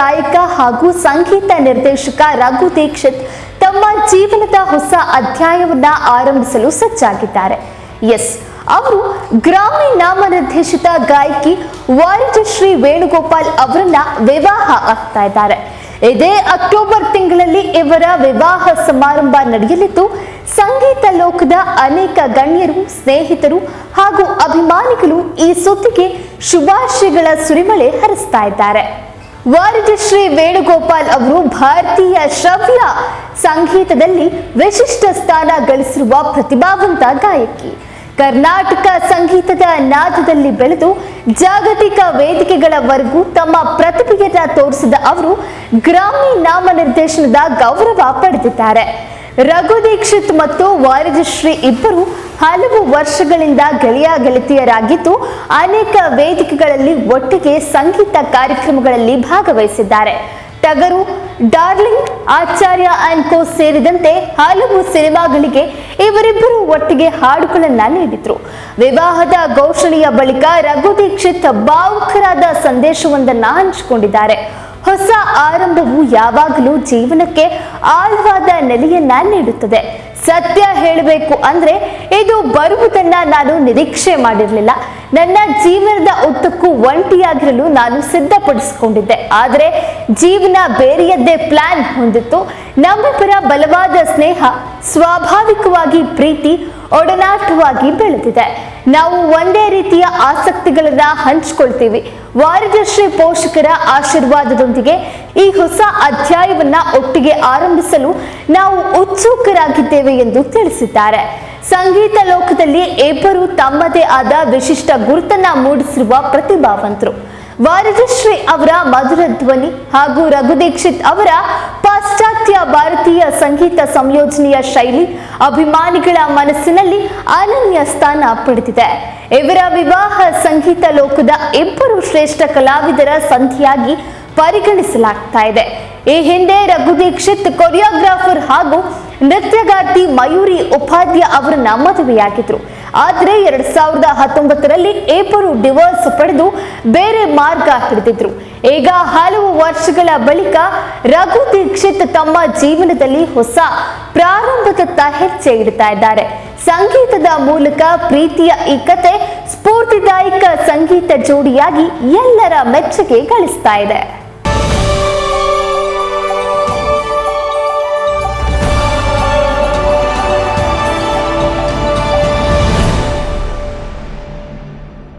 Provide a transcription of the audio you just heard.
ಗಾಯಕ ಹಾಗೂ ಸಂಗೀತ ನಿರ್ದೇಶಕ ರಘು ದೀಕ್ಷಿತ್ ತಮ್ಮ ಜೀವನದ ಹೊಸ ಅಧ್ಯಾಯವನ್ನ ಆರಂಭಿಸಲು ಸಜ್ಜಾಗಿದ್ದಾರೆ. ಎಸ್, ಅವರು ಗ್ರಾಮಿ ನಾಮನಿರ್ದೇಶಿತ ಗಾಯಕಿ ವಾರಿಜಶ್ರೀ ವೇಣುಗೋಪಾಲ್ ಅವರನ್ನ ವಿವಾಹ ಆಗ್ತಾ ಇದ್ದಾರೆ. ಇದೇ ಅಕ್ಟೋಬರ್ ತಿಂಗಳಲ್ಲಿ ಇವರ ವಿವಾಹ ಸಮಾರಂಭ ನಡೆಯಲಿದ್ದು, ಸಂಗೀತ ಲೋಕದ ಅನೇಕ ಗಣ್ಯರು, ಸ್ನೇಹಿತರು ಹಾಗೂ ಅಭಿಮಾನಿಗಳು ಈ ಸುದ್ದಿಗೆ ಶುಭಾಶಯಗಳ ಸುರಿಮಳೆ ಹರಿಸ್ತಾ ಇದ್ದಾರೆ. ವಾರಿಜಶ್ರೀ ವೇಣುಗೋಪಾಲ್ ಅವರು ಭಾರತೀಯ ಶ್ರವ್ಯ ಸಂಗೀತದಲ್ಲಿ ವಿಶಿಷ್ಟ ಸ್ಥಾನ ಗಳಿಸಿರುವ ಪ್ರತಿಭಾವಂತ ಗಾಯಕಿ. ಕರ್ನಾಟಕ ಸಂಗೀತದ ನಾದದಲ್ಲಿ ಬೆಳೆದು ಜಾಗತಿಕ ವೇದಿಕೆಗಳವರೆಗೂ ತಮ್ಮ ಪ್ರತಿಭೆಯನ್ನ ತೋರಿಸಿದ ಅವರು ಗ್ರಾಮಿ ನಾಮನಿರ್ದೇಶನದ ಗೌರವ ಪಡೆದಿದ್ದಾರೆ. ರಘು ದೀಕ್ಷಿತ್ ಮತ್ತು ವಾರಜಶ್ರೀ ಇಬ್ಬರು ಹಲವು ವರ್ಷಗಳಿಂದ ಗೆಳೆಯ ಗೆಳತಿಯರಾಗಿದ್ದು ಅನೇಕ ವೇದಿಕೆಗಳಲ್ಲಿ ಒಟ್ಟಿಗೆ ಸಂಗೀತ ಕಾರ್ಯಕ್ರಮಗಳಲ್ಲಿ ಭಾಗವಹಿಸಿದ್ದಾರೆ. ಟಗರು, ಡಾರ್ಲಿಂಗ್, ಆಚಾರ್ಯ ಅಂಡ್ ಕೋ ಸೇರಿದಂತೆ ಹಲವು ಸಿನಿಮಾಗಳಿಗೆ ಇವರಿಬ್ಬರು ಒಟ್ಟಿಗೆ ಹಾಡುಗಳನ್ನ ನೀಡಿದ್ರು. ವಿವಾಹದ ಘೋಷಣೆಯ ಬಳಿಕ ರಘು ದೀಕ್ಷಿತ್ ಭಾವುಕರಾದ ಸಂದೇಶವೊಂದನ್ನ ಹಂಚಿಕೊಂಡಿದ್ದಾರೆ. ಹೊಸ ಆರಂಭವು ಯಾವಾಗಲೂ ಜೀವನಕ್ಕೆ ಆಳವಾದ ನೆಲೆಯನ್ನ ನೀಡುತ್ತದೆ. ಸತ್ಯ ಹೇಳಬೇಕು ಅಂದ್ರೆ ಇದು ಬರುವುದನ್ನ ನಾನು ನಿರೀಕ್ಷೆ ಮಾಡಿರಲಿಲ್ಲ. ನನ್ನ ಜೀವನದ ಉದ್ದಕ್ಕೂ ಒಂಟಿಯಾಗಿರಲು ನಾನು ಸಿದ್ಧಪಡಿಸಿಕೊಂಡಿದ್ದೆ. ಆದರೆ ಜೀವನ ಬೇರೆಯದ್ದೇ ಪ್ಲಾನ್ ಹೊಂದಿತ್ತು. ನಮ್ಮಿಬ್ಬರ ಬಲವಾದ ಸ್ನೇಹ, ಸ್ವಾಭಾವಿಕವಾಗಿ ಪ್ರೀತಿ ಒಡನಾಟವಾಗಿ ಬೆಳೆದಿದೆ. ನಾವು ಒಂದೇ ರೀತಿಯ ಆಸಕ್ತಿಗಳನ್ನ ಹಂಚಿಕೊಳ್ತೀವಿ. ವಾರದಶ್ರೀ ಪೋಷಕರ ಆಶೀರ್ವಾದದೊಂದಿಗೆ ಈ ಹೊಸ ಅಧ್ಯಾಯವನ್ನ ಒಟ್ಟಿಗೆ ಆರಂಭಿಸಲು ನಾವು ಉತ್ಸುಕರಾಗಿದ್ದೇವೆ ಎಂದು ತಿಳಿಸಿದ್ದಾರೆ. ಸಂಗೀತ ಲೋಕದಲ್ಲಿ ಇಬ್ಬರು ತಮ್ಮದೇ ಆದ ವಿಶಿಷ್ಟ ಗುರುತನ್ನ ಮೂಡಿಸಿರುವ ಪ್ರತಿಭಾವಂತರು. ವಾರಜಶ್ರೀ ಅವರ ಮಧುರ ಧ್ವನಿ ಹಾಗೂ ರಘು ದೀಕ್ಷಿತ್ ಅವರ ಪಾಶ್ಚಾತ್ಯ ಭಾರತೀಯ ಸಂಗೀತ ಸಂಯೋಜನೆಯ ಶೈಲಿ, ಅಭಿಮಾನಿಗಳ ಮನಸ್ಸಿನಲ್ಲಿ ಅನನ್ಯ ಸ್ಥಾನ ಪಡೆದಿದೆ. ಇವರ ವಿವಾಹ ಸಂಗೀತ ಲೋಕದ ಇಬ್ಬರು ಶ್ರೇಷ್ಠ ಕಲಾವಿದರ ಸಂಧಿಯಾಗಿ ಪರಿಗಣಿಸಲಾಗ್ತಾ ಇದೆ. ಈ ಹಿಂದೆ ರಘು ದೀಕ್ಷಿತ್ ಕೊರಿಯೋಗ್ರಾಫರ್ ಹಾಗೂ ನೃತ್ಯಗಾರ್ತಿ ಮಯೂರಿ ಉಪಾಧ್ಯ ಅವರನ್ನ ಮದುವೆಯಾಗಿದ್ರು. ಆದ್ರೆ ಎರಡ್ ಸಾವಿರದ ಹತ್ತೊಂಬತ್ತರಲ್ಲಿ ಇಬ್ಬರು ಡಿವೋರ್ಸ್ ಪಡೆದು ಬೇರೆ ಮಾರ್ಗ ಹಿಡಿದಿದ್ರು. ಈಗ ಹಲವು ವರ್ಷಗಳ ಬಳಿಕ ರಘು ದೀಕ್ಷಿತ್ ತಮ್ಮ ಜೀವನದಲ್ಲಿ ಹೊಸ ಪ್ರಾರಂಭದತ್ತ ಹೆಜ್ಜೆ ಇಡ್ತಾ ಇದ್ದಾರೆ. ಸಂಗೀತದ ಮೂಲಕ ಪ್ರೀತಿಯ ಈ ಕತೆ ಸ್ಫೂರ್ತಿದಾಯಕ ಸಂಗೀತ ಜೋಡಿಯಾಗಿ ಎಲ್ಲರ ಮೆಚ್ಚುಗೆ ಗಳಿಸ್ತಾ ಇದೆ.